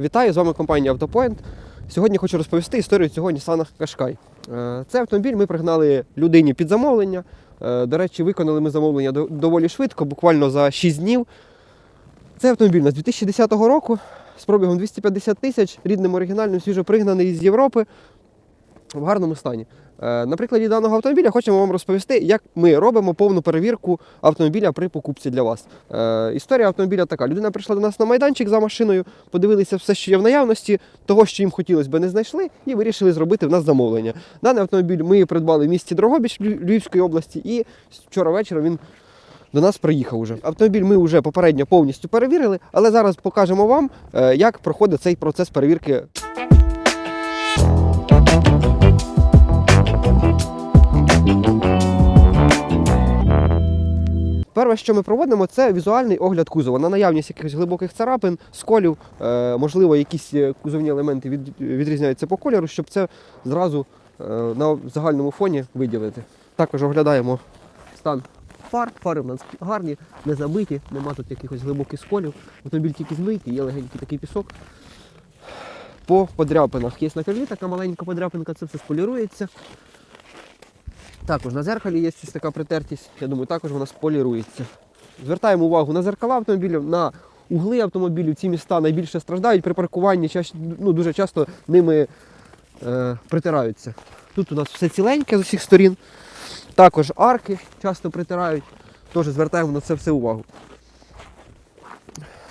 Вітаю, з вами компанія Автопоінт. Сьогодні хочу розповісти історію цього Nissan Qashqai. Е, Цей автомобіль ми пригнали людині під замовлення. Е, До речі, виконали ми замовлення доволі швидко, буквально за 6 днів. Цей автомобіль у нас 2010 року з пробігом 250 тисяч, рідним оригінальним, свіжопригнаний з Європи в гарному стані. Е, На прикладі даного автомобіля хочемо вам розповісти, як ми робимо повну перевірку автомобіля при покупці для вас. Е, історія автомобіля така: людина прийшла до нас на майданчик за машиною, подивилися все, що є в наявності, того, що їм хотілося би, не знайшли, і вирішили зробити в нас замовлення. Даний автомобіль ми придбали в місті Дрогобич Лю- Львівської області, і вчора вечором він. До нас приїхав уже. Автомобіль ми вже попередньо повністю перевірили, але зараз покажемо вам, е, як проходить цей процес перевірки Перше, що ми проводимо, це візуальний огляд кузова. На наявність якихось глибоких царапин, сколів, е, можливо, якісь е, кузовні елементи відрізняються по кольору, щоб це зразу е, на загальному фоні виділити. Також оглядаємо стан фар. Фари в нас гарні, не забиті, нема тут якихось глибоких сколів. Автомобіль тільки змитий, є легенький такий пісок. По подряпинах є на крилі така маленька подряпинка, це все сполірується. Також на зеркалі є ось така притертість, я думаю, також вона сполірується. Звертаємо увагу на зеркала автомобілів, на угли автомобілів. Ці міста найбільше страждають при паркуванні, ну, дуже часто ними е, притираються. Тут у нас все ціленьке з усіх сторін. Також арки часто притирають, теж звертаємо на це все увагу.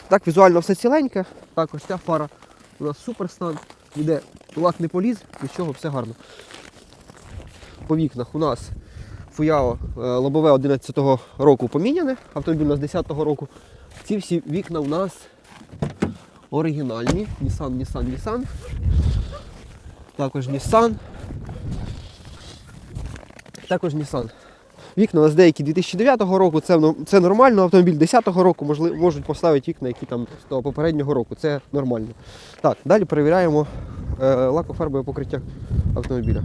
Так, візуально все ціленьке, також ця фара у нас супер стан, ніде лак не поліз, нічого, все гарно по вікнах у нас Фуяо е, лобове 11-го року поміняне, автомобіль у нас 10-го року. Ці всі вікна у нас оригінальні. Nissan, Nissan, Nissan. Також Nissan. Також Nissan. Вікна у нас деякі 2009 року, це, це нормально. Автомобіль 10-го року можливо, можуть поставити вікна, які там з того попереднього року. Це нормально. Так, далі перевіряємо е, лакофарбове покриття автомобіля.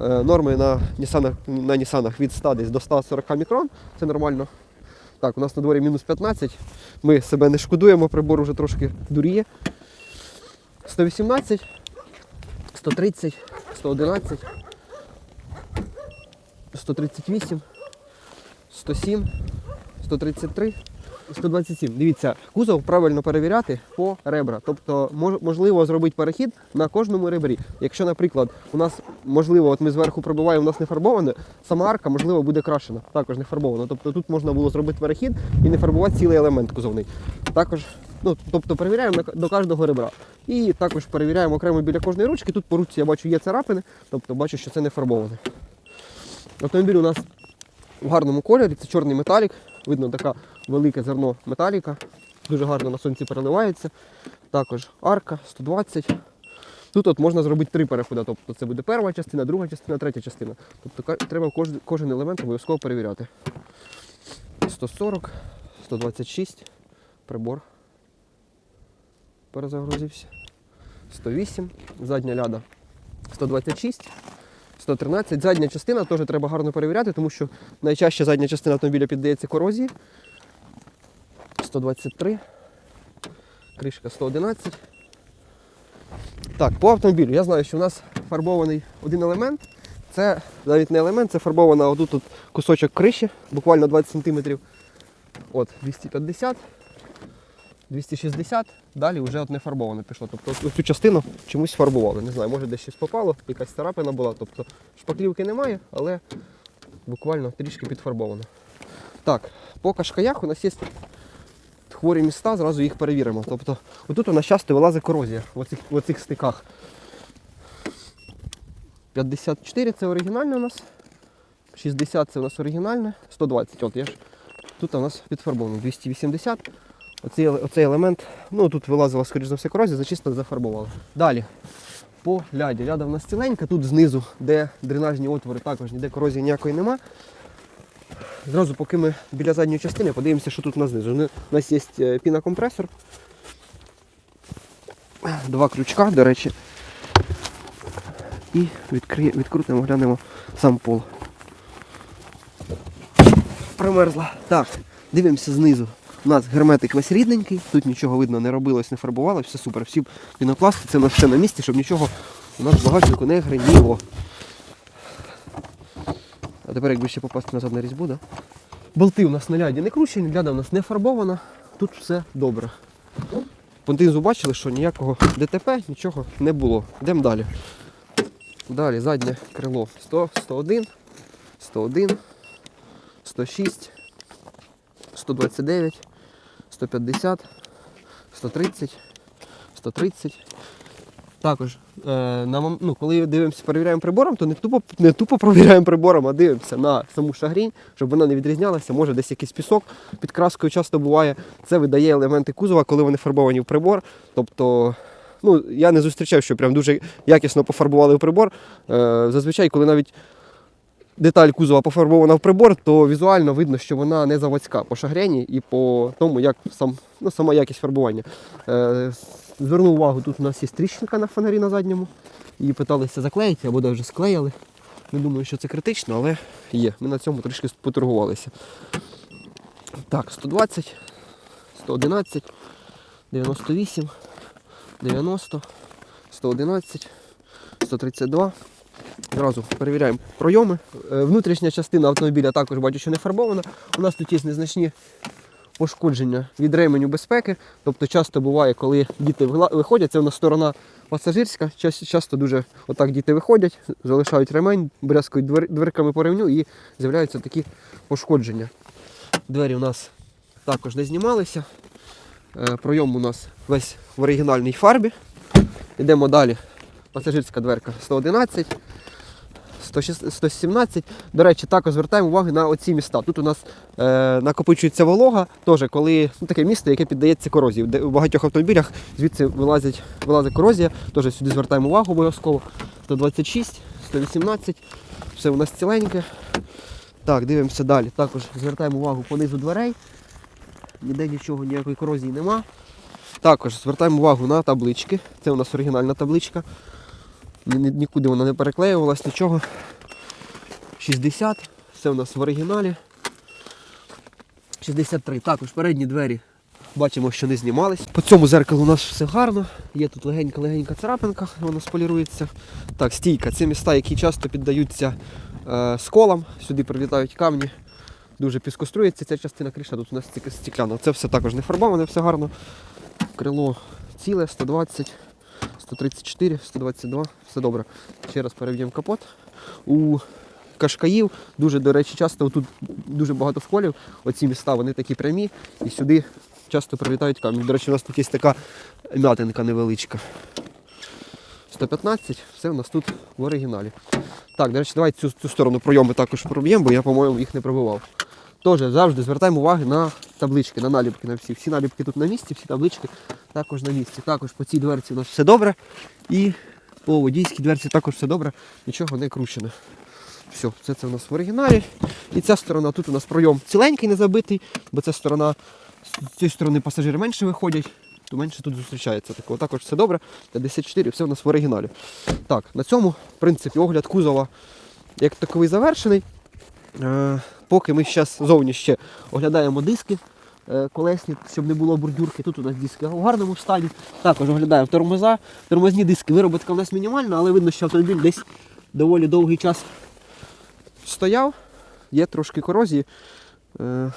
Е, Норми на Нісанах, на Нісанах від 100 десь до 140 мікрон. Це нормально. Так, у нас на дворі мінус 15. Ми себе не шкодуємо, прибор вже трошки дуріє. 118, 130, 111, 138, 107, 133. 127. Дивіться, кузов правильно перевіряти по ребра. Тобто можливо зробити перехід на кожному ребрі. Якщо, наприклад, у нас можливо, от ми зверху пробиваємо, у нас не фарбоване, сама арка можливо буде крашена, також не фарбована. Тобто тут можна було зробити перехід і не фарбувати цілий елемент кузовний. Також, ну тобто перевіряємо до кожного ребра. І також перевіряємо окремо біля кожної ручки. Тут по ручці я бачу є царапини, тобто бачу, що це не фарбоване. Автомобіль у нас в гарному кольорі, це чорний металік. Видно така велике зерно металіка. Дуже гарно на сонці переливається. Також арка 120. Тут от можна зробити три переходи. Тобто це буде перша частина, друга частина, третя частина. Тобто треба кожен, елемент обов'язково перевіряти. 140, 126, прибор. Перезагрузився. 108, задня ляда 126. 113. Задня частина теж треба гарно перевіряти, тому що найчастіше задня частина автомобіля піддається корозії. 123. Кришка 111. Так, по автомобілю. Я знаю, що у нас фарбований один елемент. Це навіть не елемент, це фарбована отут тут кусочок криші, буквально 20 см. От, 250, 260, далі вже от не фарбоване пішло. Тобто цю частину чомусь фарбували. Не знаю, може десь щось попало, якась царапина була. Тобто шпаклівки немає, але буквально трішки підфарбовано. Так, по кашкаях у нас є хворі міста, зразу їх перевіримо. Тобто, отут у нас часто вилазить корозія в оцих, в оцих стиках. 54 це оригінальне у нас. 60 це у нас оригінальне, 120. От я ж тут у нас підфарбовано 280. Оцей, оцей елемент, ну тут вилазила, скоріш за все, корозія, зачистили, зафарбували. Далі. По ляді. Ляда в нас ціленька, тут знизу, де дренажні отвори, також ніде корозії ніякої нема. Зразу, поки ми біля задньої частини, подивимося, що тут у нас знизу. У нас є е, пінокомпресор. Два крючка, до речі. І відкриє, відкрутимо, глянемо сам пол. Примерзла. Так, дивимося знизу. У нас герметик весь рідненький, тут нічого видно не робилось, не фарбувалось, все супер. Всі пінопласти, це у нас все на місці, щоб нічого у нас в багажнику не гриніло. А тепер якби ще попасти назад на різьбу, да? Болти у нас на ляді не кручені, ляда у нас не фарбована, тут все добре. Понтинзу бачили, що ніякого ДТП, нічого не було. Йдемо далі. Далі заднє крило 100, 101, 101, 106, 129, 150, 130, 130. Також, е, на, ну, коли дивимося, перевіряємо прибором, то не тупо, не тупо перевіряємо прибором, а дивимося на саму шагрінь, щоб вона не відрізнялася. Може десь якийсь пісок під краскою часто буває. Це видає елементи кузова, коли вони фарбовані в прибор. Тобто, ну, я не зустрічав, що прям дуже якісно пофарбували в прибор. Е, зазвичай, коли навіть деталь кузова пофарбована в прибор, то візуально видно, що вона не заводська по шагрені і по тому, як сам, ну, сама якість фарбування. Е, звернув увагу, тут у нас є тріщинка на фонарі на задньому. Її питалися заклеїти або навіть склеїли. Не думаю, що це критично, але є. Ми на цьому трішки поторгувалися. Так, 120, 111, 98, 90, 111, 132. Зразу перевіряємо пройоми. Е, Внутрішня частина автомобіля також бачу, що не фарбована. У нас тут є незначні пошкодження від ременю безпеки. Тобто часто буває, коли діти виходять, це у нас сторона пасажирська. Часто дуже отак діти виходять, залишають ремень, брязкають дверками по ремню і з'являються такі пошкодження. Двері у нас також не знімалися. Е, Пройом у нас весь в оригінальній фарбі. Йдемо далі. Пасажирська дверка 111, 106 117. До речі, також звертаємо увагу на оці міста. Тут у нас е, накопичується волога, теж коли ну, таке місто, яке піддається корозії. Де у багатьох автомобілях звідси вилазить, вилазить корозія. Теж сюди звертаємо увагу обов'язково. 126, 118, все у нас ціленьке. Так, дивимося далі. Також звертаємо увагу по низу дверей. Ніде нічого, ніякої корозії нема. Також звертаємо увагу на таблички. Це у нас оригінальна табличка. Ні- ні- Нікуди вона не переклеювалась, нічого. 60, все у нас в оригіналі. 63. Також передні двері бачимо, що не знімались. По цьому зеркалу у нас все гарно. Є тут легенька-легенька царапинка, вона сполірується. Так, стійка. Це міста, які часто піддаються е, сколам. Сюди прилітають камні. Дуже піскострується ця частина кріша, тут у нас стекляна. Це все також не фарбоване, все гарно. Крило ціле, 120, 134, 122, все добре. Ще раз переведемо капот. У кашкаїв дуже, до речі, часто тут дуже багато сколів. Оці міста вони такі прямі і сюди часто прилітають камні. До речі, у нас тут є така м'ятинка невеличка. 115, все у нас тут в оригіналі. Так, до речі, давайте цю, цю сторону пройоми також проб'ємо, бо я, по-моєму, їх не пробивав. Теж завжди звертаємо увагу на таблички, на наліпки на всі. Всі наліпки тут на місці, всі таблички також на місці. Також по цій дверці у нас все добре. І по водійській дверці також все добре, нічого не кручене. Все, це, це у нас в оригіналі. І ця сторона, тут у нас пройом ціленький, не забитий, бо ця сторона, з цієї сторони пасажири менше виходять, то менше тут зустрічається. Такого також все добре. 54, все у нас в оригіналі. Так, на цьому, в принципі, огляд кузова як таковий завершений. Е, поки ми зараз зовні ще оглядаємо диски е, колесні, щоб не було бордюрки. Тут у нас диски в гарному стані. Також оглядаємо тормоза. Тормозні диски вироботка у нас мінімальна, але видно, що автомобіль десь доволі довгий час стояв, є трошки корозії. Е,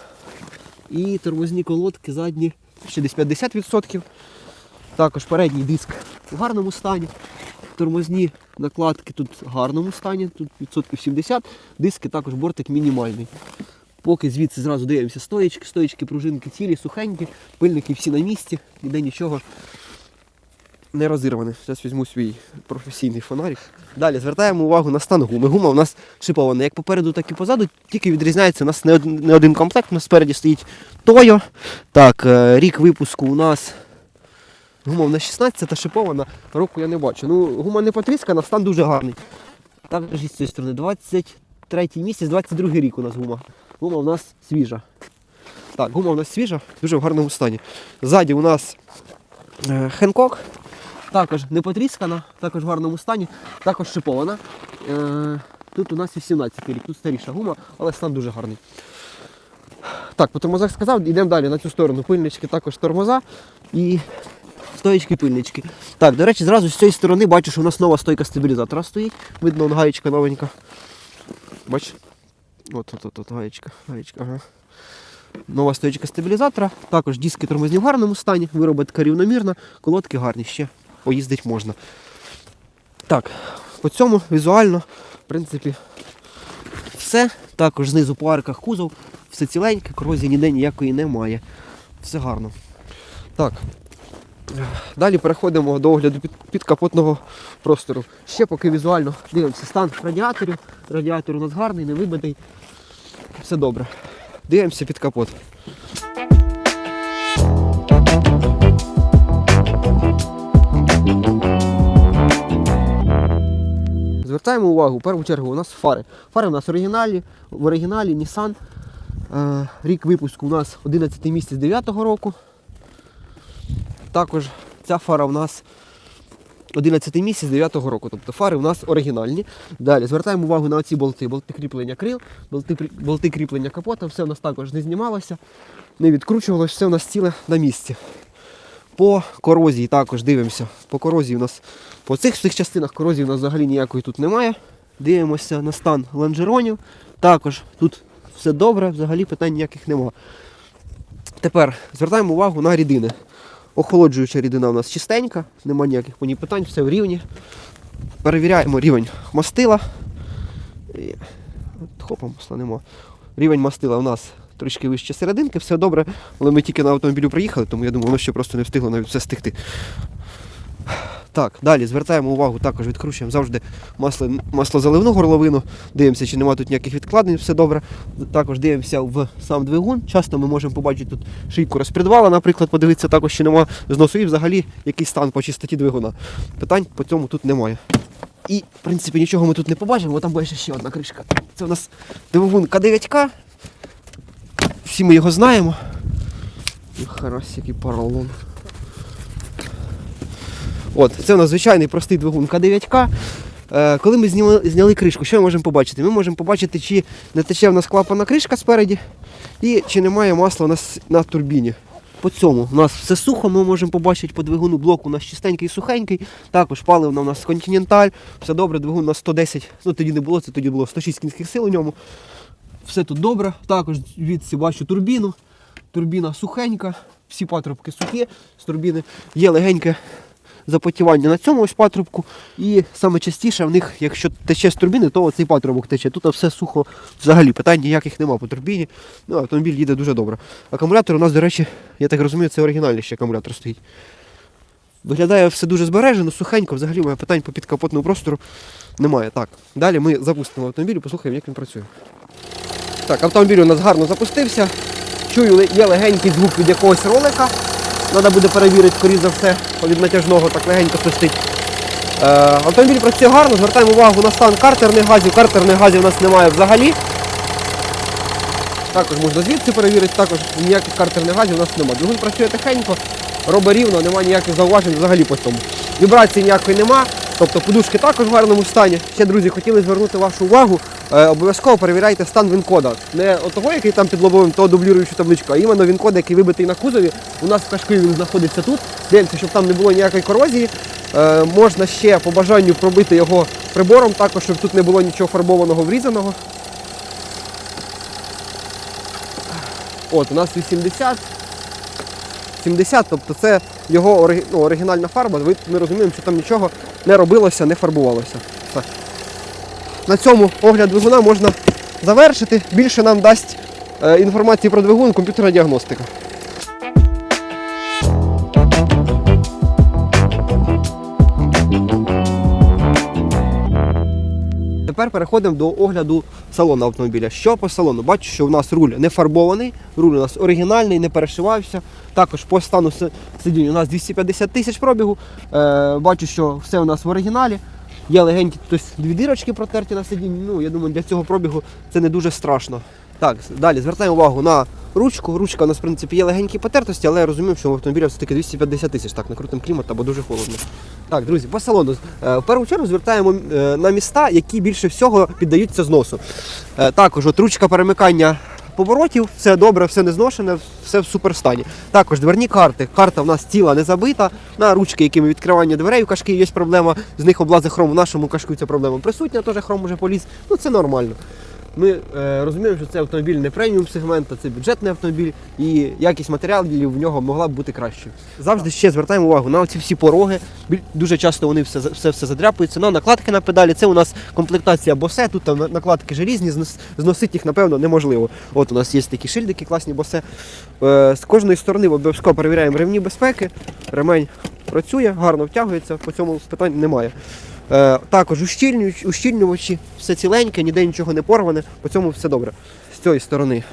і тормозні колодки задні ще десь 50%. Також передній диск в гарному стані. Тормозні накладки тут в гарному стані, тут відсотків 70, диски також бортик мінімальний. Поки звідси зразу дивимося стоїчки, стоїчки, пружинки цілі, сухенькі, пильники всі на місці, ніде нічого не розірване. Зараз візьму свій професійний фонарик. Далі звертаємо увагу на стан гуми. Гума у нас шипована як попереду, так і позаду, тільки відрізняється. У нас не один, комплект, у нас спереді стоїть Тойо. Так, е, рік випуску у нас Нас 16 та шипована, року я не бачу. Ну, гума не потріскана, стан дуже гарний. Також із цієї сторони 23 місяць, 22 рік у нас гума. Гума у нас свіжа. Так, гума у нас свіжа, дуже в гарному стані. Ззаді у нас е, Хенкок, також не потріскана, також в гарному стані, також шипована. Е, тут у нас 18 рік, тут старіша гума, але стан дуже гарний. Так, по тормозах сказав, йдемо далі на цю сторону. Пильнички також тормоза і стоїчки пильнички. Так, до речі, зразу з цієї сторони бачу, що у нас нова стойка стабілізатора стоїть. Видно, вон гаєчка новенька. Бач? От, от, от, от гаєчка. гаєчка ага. Нова стоїчка стабілізатора. Також диски тормозні в гарному стані, виробітка рівномірна, колодки гарні, ще поїздити можна. Так, по цьому візуально, в принципі, все. Також знизу по арках кузов, все ціленьке, корозії ніде ніякої немає. Все гарно. Так. Далі переходимо до огляду під, підкапотного простору. Ще поки візуально дивимося стан радіаторів. Радіатор у нас гарний, не вибитий. Все добре. Дивимося під капот. Звертаємо увагу, в першу чергу у нас фари. Фари у нас оригінальні, в оригіналі Nissan. Е, рік випуску у нас 11 місяць 9 року. Також ця фара у нас 11 місяць 9 року. Тобто фари у нас оригінальні. Далі звертаємо увагу на ці болти. Болти кріплення крил, болти, болти кріплення капота, все у нас також не знімалося, не відкручувалося, все у нас ціле на місці. По корозії також дивимося. По корозії у нас по цих всіх частинах корозії у нас взагалі ніякої тут немає. Дивимося на стан лонжеронів. Також тут все добре, взагалі питань ніяких немає. Тепер звертаємо увагу на рідини. Охолоджуюча рідина у нас чистенька, немає ніяких по ній питань, все в рівні. Перевіряємо рівень мастила. І... Хопа, масла нема. Рівень мастила у нас трішки вище серединки, все добре, але ми тільки на автомобілю приїхали, тому я думаю, воно ще просто не встигло навіть все стигти. Так, далі звертаємо увагу, також відкручуємо завжди масло, маслозаливну горловину, дивимося, чи немає тут ніяких відкладень, все добре. Також дивимося в сам двигун. Часто ми можемо побачити тут шийку розпредвала, наприклад, подивитися також, чи немає зносу і взагалі який стан по чистоті двигуна. Питань по цьому тут немає. І, в принципі, нічого ми тут не побачимо, бо там буде ще одна кришка. Це у нас двигун К9К. Всі ми його знаємо. Харась, який поролон. От, це у нас звичайний простий двигун К9К. Е, коли ми зняли, зняли кришку, що ми можемо побачити? Ми можемо побачити, чи не тече в нас клапана кришка спереді, і чи немає масла у нас на турбіні. По цьому у нас все сухо, ми можемо побачити по двигуну блок у нас чистенький і сухенький. Також паливна у нас континенталь, все добре, двигун у нас 110, ну тоді не було, це тоді було 106 кінських сил у ньому. Все тут добре. Також звідси бачу турбіну. Турбіна сухенька, всі патрубки сухі з турбіни. Є легеньке запотівання на цьому ось патрубку. І саме частіше в них, якщо тече з турбіни, то оцей патрубок тече. Тут все сухо взагалі, питань ніяких нема по турбіні. Ну, автомобіль їде дуже добре. Акумулятор у нас, до речі, я так розумію, це оригінальний ще акумулятор стоїть. Виглядає все дуже збережено, сухенько, взагалі мене питань по підкапотному простору немає. Так, далі ми запустимо автомобіль і послухаємо, як він працює. Так, автомобіль у нас гарно запустився. Чую, є легенький звук від якогось ролика. Треба буде перевірити, скоріш за все, від натяжного так легенько свистить. Е, автомобіль працює гарно, звертаємо увагу на стан картерних газів. Картерних газів у нас немає взагалі. Також можна звідси перевірити, також ніяких картерних газів у нас немає. Двигун працює тихенько, робить рівно, немає ніяких зауважень взагалі по цьому. Вібрації ніякої нема, тобто подушки також в гарному стані. Ще, друзі, хотіли звернути вашу увагу. Е, обов'язково перевіряйте стан вінкода. Не того, який там під лобовим, то дублюючу табличку, а іменно вінкод, який вибитий на кузові. У нас в кашки він знаходиться тут. Дивимося, щоб там не було ніякої корозії. Е, можна ще по бажанню пробити його прибором, також, щоб тут не було нічого фарбованого врізаного. От, у нас 80. 70, тобто це його ну, оригінальна фарба. Ми розуміємо, що там нічого не робилося, не фарбувалося. Все. На цьому огляд двигуна можна завершити. Більше нам дасть е, інформації про двигун комп'ютерна діагностика. Тепер переходимо до огляду салону автомобіля. Що по салону? Бачу, що у нас руль не фарбований, руль у нас оригінальний, не перешивався. Також по стану си- сидінь у нас 250 тисяч пробігу. Е, бачу, що все у нас в оригіналі. Є легенькі тобто, дві дірочки протерті на сидінні. Ну, я думаю, для цього пробігу це не дуже страшно. Так, далі звертаємо увагу на ручку. Ручка у нас, в принципі, є легенькі потертості, але я розумію, що в автомобілі все-таки 250 тисяч. Так, накрутимо клімат, або дуже холодно. Так, друзі, по салону. Е, В першу чергу звертаємо е, на міста, які більше всього піддаються зносу. Е, Також от ручка перемикання поворотів, все добре, все не зношене, все в суперстані. Також дверні карти. Карта в нас ціла не забита. На ручки, якими відкривання дверей у кашки є проблема, з них облазить хром. В нашому кашку ця проблема присутня, теж хром уже поліз. Ну це нормально. Ми е, розуміємо, що це автомобіль не преміум сегмента, це бюджетний автомобіль, і якість матеріалів в нього могла б бути кращою. Завжди ще звертаємо увагу на ці всі пороги. Дуже часто вони все, все, все задряпуються. На накладки на педалі. Це у нас комплектація босе. Тут там накладки желізні, зносити їх, напевно, неможливо. От у нас є такі шильдики, класні босе. Е, з кожної сторони обов'язково перевіряємо ремні безпеки. Ремень працює, гарно втягується, по цьому питань немає. Е, також ущільнювачі, ущільнювачі, все ціленьке, ніде нічого не порване, по цьому все добре. З цієї сторони.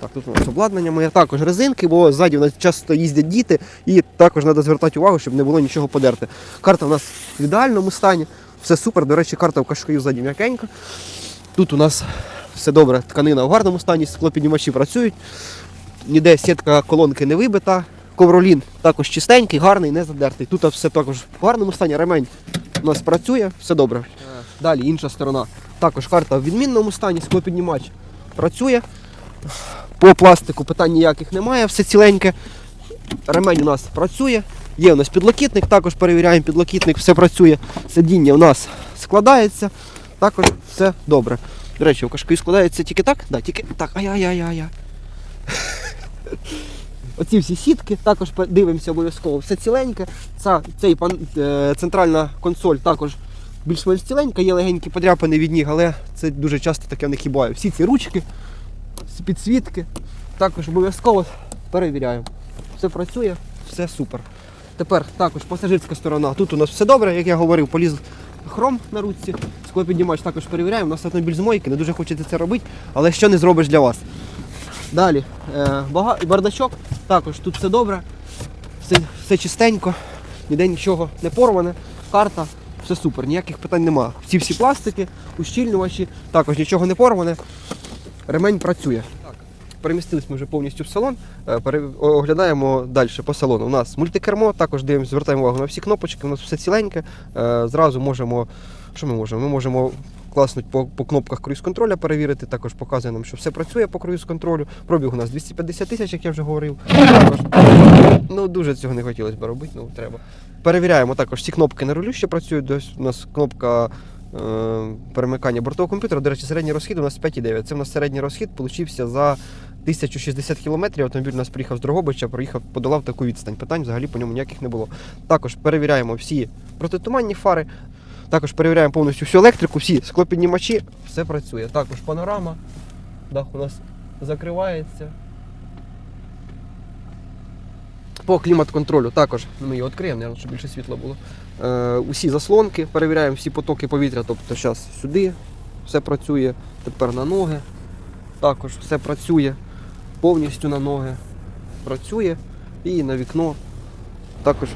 Так, тут у нас обладнання моє, також резинки, бо ззаді у нас часто їздять діти, і також треба звертати увагу, щоб не було нічого подерти. Карта у нас в ідеальному стані, все супер. До речі, карта в кашкою ззаді м'якенька. Тут у нас все добре, тканина в гарному стані, склопіднімачі працюють. Ніде сітка колонки не вибита. Ковролін також чистенький, гарний, не задертий. Тут все також в гарному стані. Ремень у нас працює, все добре. Далі інша сторона. Також карта в відмінному стані, склопіднімач працює. По пластику питань ніяких немає, все ціленьке. Ремень у нас працює. Є у нас підлокітник, також перевіряємо підлокітник, все працює. Сидіння у нас складається, також все добре. До речі, у кашки складається тільки так? Да, тільки так. Ай-яй-яй-яй. Оці всі сітки, також дивимося обов'язково. Все ціленьке. Ця, цей е, центральна консоль також більш-менш ціленька, є легенькі подряпини від ніг, але це дуже часто таке в них буває. Всі ці ручки, підсвітки, також обов'язково перевіряємо. Все працює, все супер. Тепер також пасажирська сторона. Тут у нас все добре, як я говорив, поліз хром на ручці. Склопіднімач також перевіряємо. У нас автомобіль з мойки, не дуже хочеться це робити, але що не зробиш для вас. Далі, е, бардачок, також тут все добре, все, все чистенько, ніде нічого не порване, карта, все супер, ніяких питань немає. Всі всі пластики, ущільнювачі, також нічого не порване, ремень працює. Так, перемістились ми вже повністю в салон, е, оглядаємо далі по салону. У нас мультикермо, також дивимося, звертаємо увагу на всі кнопочки, у нас все ціленьке. Е, Зразу можемо, що ми можемо? Ми можемо класнуть по, по кнопках круїз-контроля перевірити, також показує нам, що все працює по круїз-контролю. Пробіг у нас 250 тисяч, як я вже говорив. Також, ну, дуже цього не хотілося б робити, ну треба. Перевіряємо також всі кнопки на рулю, що працюють. Ось у нас кнопка е, перемикання бортового комп'ютера. До речі, середній розхід у нас 5,9. Це у нас середній розхід получився за 1060 кілометрів. Автомобіль у нас приїхав з Дрогобича, проїхав, подолав таку відстань. Питань взагалі по ньому ніяких не було. Також перевіряємо всі протитуманні фари. Також перевіряємо повністю всю електрику, всі склопіднімачі, все працює. Також панорама, дах у нас закривається. По клімат-контролю також ну, ми його відкриємо, мабуть, щоб більше світла було. Е, усі заслонки, перевіряємо всі потоки повітря. Тобто зараз сюди все працює, тепер на ноги. Також все працює повністю на ноги. Працює і на вікно. Також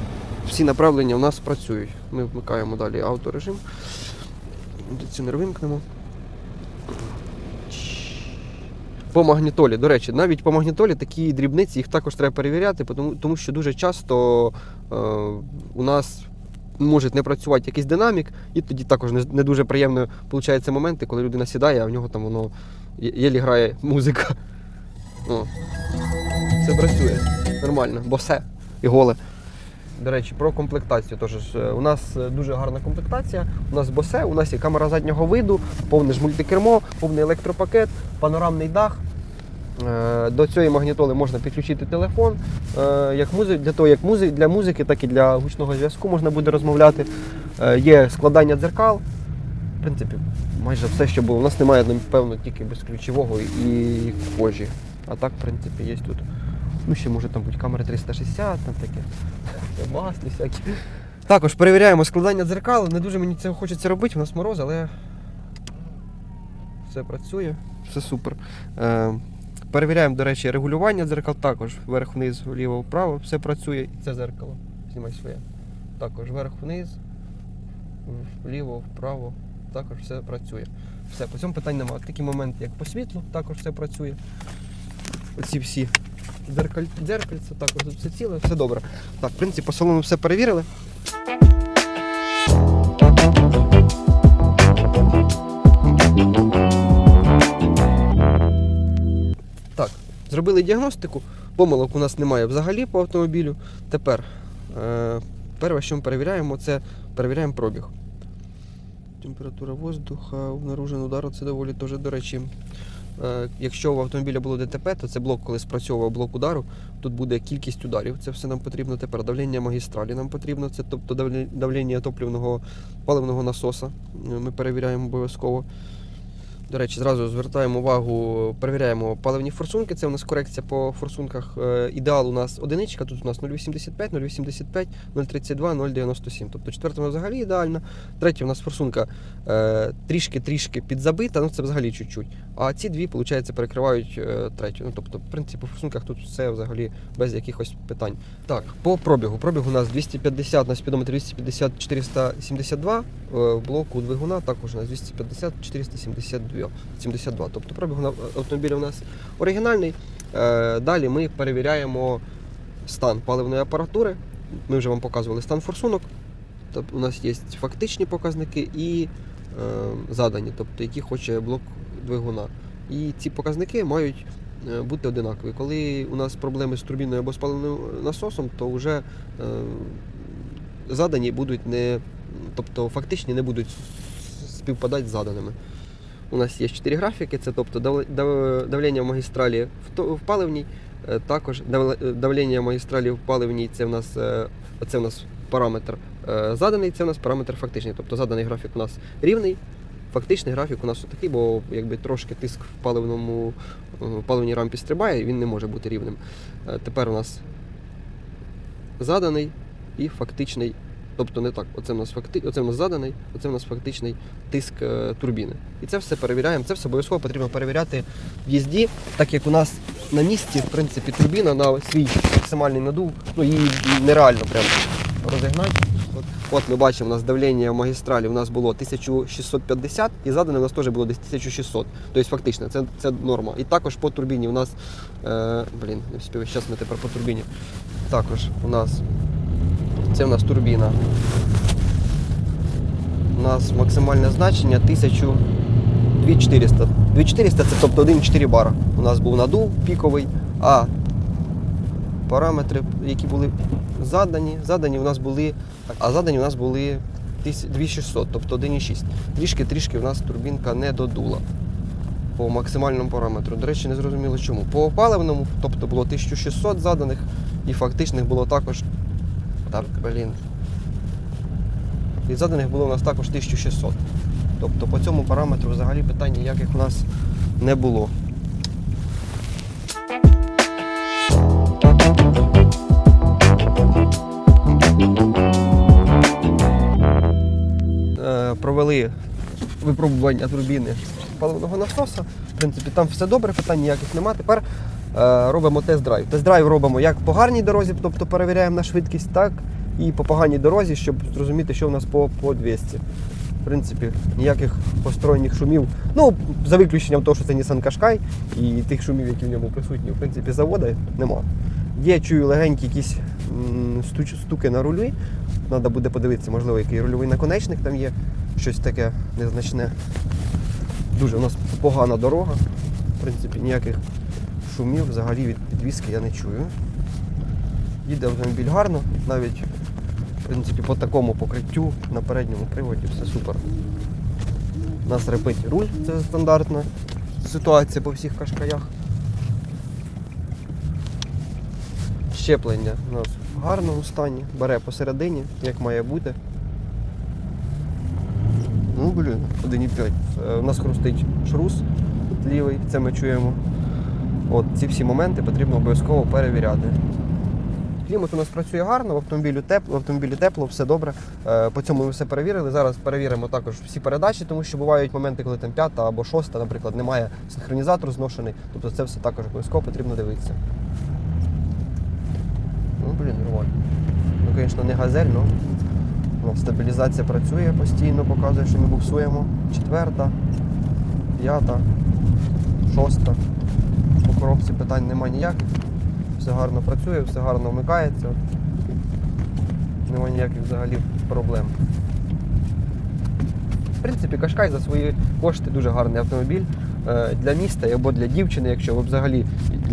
всі направлення у нас працюють. Ми вмикаємо далі авторежим. Кондиціонер вимкнемо. По магнітолі, до речі, навіть по магнітолі такі дрібниці їх також треба перевіряти, тому, тому що дуже часто е, у нас може не працювати якийсь динамік, і тоді також не, не дуже приємно получаються моменти, коли людина сідає, а в нього там воно єлі грає музика. О. Все працює. Нормально, бо все. І голе. До речі, про комплектацію. Тож е, у нас е, дуже гарна комплектація. У нас босе, у нас є камера заднього виду, повне ж мультикермо, повний електропакет, панорамний дах. Е, До цієї магнітоли можна підключити телефон. Як музи... Для того, як музи... для музики, так і для гучного зв'язку можна буде розмовляти. Є складання дзеркал. В принципі, майже все, що було. У нас немає, напевно, тільки безключового і кожі. А так, в принципі, є тут. Ну, ще може там бути камера 360, там таке. Маслі всякі. Також перевіряємо складання дзеркал. Не дуже мені це хочеться робити, у нас мороз, але все працює, все супер. Е, перевіряємо, до речі, регулювання дзеркал також. Вверх-вниз, вліво-вправо, все працює. І це зеркало. Знімай своє. Також вверх-вниз, вліво, вправо, також все працює. Все, по цьому питань немає. Такі моменти, як по світлу, також все працює. Оці всі дзеркаль... дзеркальце, також тут все ціле, все добре. Так, в принципі, по салону все перевірили. Зробили діагностику, помилок у нас немає взагалі по автомобілю. Тепер е, перше, що ми перевіряємо, це перевіряємо пробіг. Температура воздуха, обнаружений удар, це доволі теж, до речі. Е, якщо в автомобіля було ДТП, то це блок, коли спрацьовував блок удару, тут буде кількість ударів. Це все нам потрібно тепер. Давлення магістралі нам потрібно, це тобто давлення топливного паливного насоса. Е, Ми перевіряємо обов'язково. До речі, зразу звертаємо увагу, перевіряємо паливні форсунки. Це у нас корекція по форсунках. Е, Ідеал у нас одиничка, тут у нас 0,85, 0,85, 0,32, 0,97. Тобто четверта взагалі ідеальна. Третя у нас форсунка трішки-трішки підзабита, ну це взагалі чуть-чуть. А ці дві, виходить, перекривають е, третю. Ну, тобто, в принципі, по форсунках тут все взагалі без якихось питань. Так, по пробігу. Пробіг у нас 250 на спідометрі 250 472. е, В блоку двигуна також у нас 250 472. Тобто пробіг на- автомобіля у нас оригінальний. Е, Далі ми перевіряємо стан паливної апаратури. Ми вже вам показували стан форсунок. Тобто у нас є фактичні показники і е, задані, тобто які хоче блок двигуна. І ці показники мають е, бути одинакові. Коли у нас проблеми з турбіною або з паливним насосом, то вже е, задані будуть не, тобто фактичні не будуть співпадати з заданими. У нас є 4 графіки, це тобто дав- дав- давлення в магістралі в, паливній, е, також дав- давлення в магістралі в паливній це в нас, це в нас параметр заданий, це в нас параметр фактичний. Тобто заданий графік у нас рівний, фактичний графік у нас такий, бо якби трошки тиск в паливному е, паливній рампі стрибає, він не може бути рівним. Е, Тепер у нас заданий і фактичний. Тобто не так, оце в нас факти, оце в нас заданий, оце в нас фактичний тиск е, турбіни. І це все перевіряємо. Це все обов'язково потрібно перевіряти в їзді, так як у нас на місці, в принципі, турбіна на свій максимальний надув, ну її нереально прям розігнати. От, ми бачимо, у нас давлення в магістралі у нас було 1650 і задане у нас теж було десь 1600. Тобто фактично, це, це норма. І також по турбіні у нас. Е, блін, не встиг, зараз ми тепер по турбіні. Також у нас це у нас турбіна. У нас максимальне значення 1000 2400. 2400 це тобто 1,4 бара. У нас був надув піковий, а параметри, які були задані, задані у нас були, а задані у нас були 2600, тобто 1,6. Трішки-трішки у нас турбінка не додула по максимальному параметру. До речі, не зрозуміло чому. По опаливному, тобто було 1600 заданих, і фактичних було також. Так, блін. І заданих було у нас також 1600. Тобто по цьому параметру взагалі питань ніяких у нас не було. Провели випробування турбіни паливного насоса. В принципі, там все добре, питань ніяких нема. Тепер е, робимо тест-драйв. Тест-драйв робимо як по гарній дорозі, тобто перевіряємо на швидкість, так і по поганій дорозі, щоб зрозуміти, що в нас по, по 200. В принципі, ніяких посторонніх шумів. Ну, за виключенням того, що це Nissan Qashqai і тих шумів, які в ньому присутні, в принципі, завода нема. Є, чую легенькі якісь стуки на рулі. Треба буде подивитися, можливо, який рульовий наконечник там є, щось таке незначне. Дуже у нас погана дорога. В принципі, ніяких шумів взагалі від підвіски я не чую. Їде автомобіль гарно, навіть в принципі, по такому покриттю на передньому приводі все супер. У нас репить руль, це стандартна ситуація по всіх кашкаях. Щеплення у нас в гарному стані, бере посередині, як має бути. Ну, блін, 1,5. Е, У нас хрустить шрус лівий, це ми чуємо. От ці всі моменти потрібно обов'язково перевіряти. Клімат у нас працює гарно, в автомобілі тепло, в автомобілі тепло, все добре. Е, По цьому ми все перевірили. Зараз перевіримо також всі передачі, тому що бувають моменти, коли там п'ята або шоста, наприклад, немає синхронізатор зношений. Тобто це все також обов'язково потрібно дивитися. Ну, блін, нормально. Ну, звісно, не газель, але ну, стабілізація працює постійно, показує, що ми буксуємо. Четверта, п'ята, шоста. По коробці питань немає ніяких. Все гарно працює, все гарно вмикається. Нема ніяких взагалі проблем. В принципі, Кашкай за свої кошти дуже гарний автомобіль для міста або для дівчини, якщо ви взагалі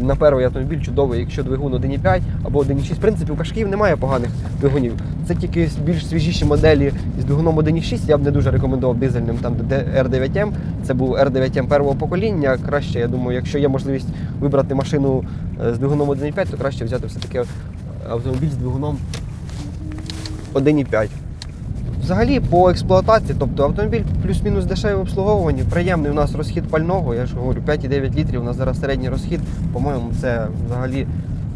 на перший автомобіль чудовий, якщо двигун 1,5 або 1,6. В принципі, у Кашків немає поганих двигунів. Це тільки більш свіжіші моделі з двигуном 1,6. Я б не дуже рекомендував дизельним там де R9M. Це був R9M первого покоління. Краще, я думаю, якщо є можливість вибрати машину е, з двигуном 1,5, то краще взяти все-таки автомобіль з двигуном 1,5. Взагалі по експлуатації, тобто автомобіль плюс-мінус дешеве в обслуговуванні, приємний у нас розхід пального, я ж говорю, 5,9 літрів, у нас зараз середній розхід, по-моєму, це взагалі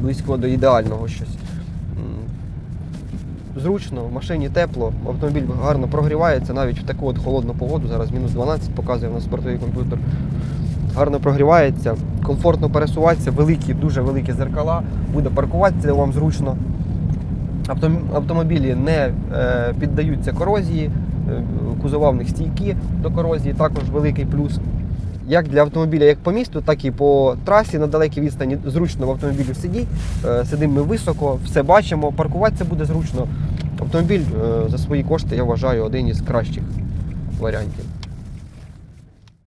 близько до ідеального щось. Зручно, в машині тепло, автомобіль гарно прогрівається навіть в таку от холодну погоду, зараз мінус 12 показує у нас спортовий комп'ютер. Гарно прогрівається, комфортно пересуватися, великі, дуже великі зеркала, буде паркуватися вам зручно. Автом- Автомобілі не е, піддаються корозії, е, кузова в них стійкі до корозії, також великий плюс. Як для автомобіля, як по місту, так і по трасі на далекій відстані зручно в автомобілі сидіть. Е, сидимо ми високо, все бачимо, паркуватися буде зручно. Автомобіль за свої кошти, я вважаю, один із кращих варіантів.